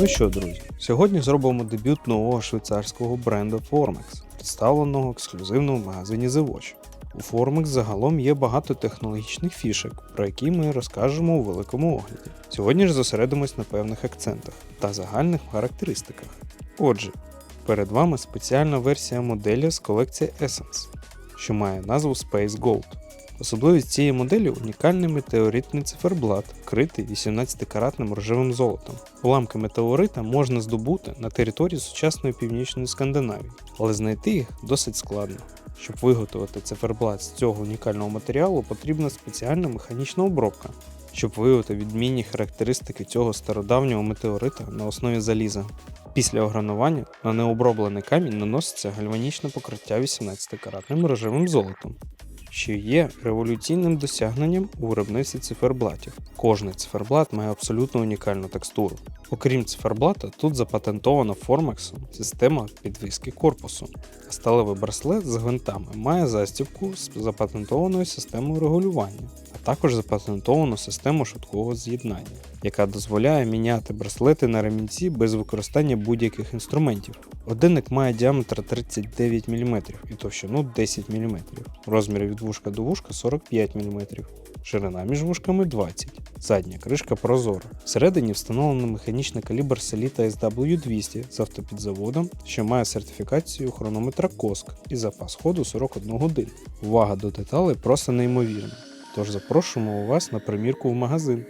Ну що, друзі, сьогодні зробимо дебют нового швейцарського бренду Formex, представленого ексклюзивно в магазині The Watch. У Formex загалом є багато технологічних фішек, про які ми розкажемо у великому огляді. Сьогодні ж зосередимось на певних акцентах та загальних характеристиках. Отже, перед вами спеціальна версія моделі з колекції Essence, що має назву Space Gold. Особливість цієї моделі унікальний метеоритний циферблат, вкритий 18-каратним рожевим золотом. Уламки метеорита можна здобути на території сучасної північної Скандинавії, але знайти їх досить складно. Щоб виготовити циферблат з цього унікального матеріалу, потрібна спеціальна механічна обробка, щоб виявити відмінні характеристики цього стародавнього метеорита на основі заліза. Після огранування на необроблений камінь наноситься гальванічне покриття 18-каратним рожевим золотом, що є революційним досягненням у виробництві циферблатів. Кожний циферблат має абсолютно унікальну текстуру. Окрім циферблата, тут запатентована Formex система підвіски корпусу. Сталевий браслет з гвинтами має застібку з запатентованою системою регулювання, також запатентовану систему швидкого з'єднання, яка дозволяє міняти браслети на ремінці без використання будь-яких інструментів. Годинник має діаметр 39 мм і товщину 10 мм, розміри від вушка до вушка 45 мм, ширина між вушками 20 Задня кришка прозора. Всередині встановлено механічний калібр Selita SW200 з автопідзаводом, що має сертифікацію хронометра COSC і запас ходу 41 годину. Увага до деталей просто неймовірна. Тож запрошуємо вас на примірку в магазин.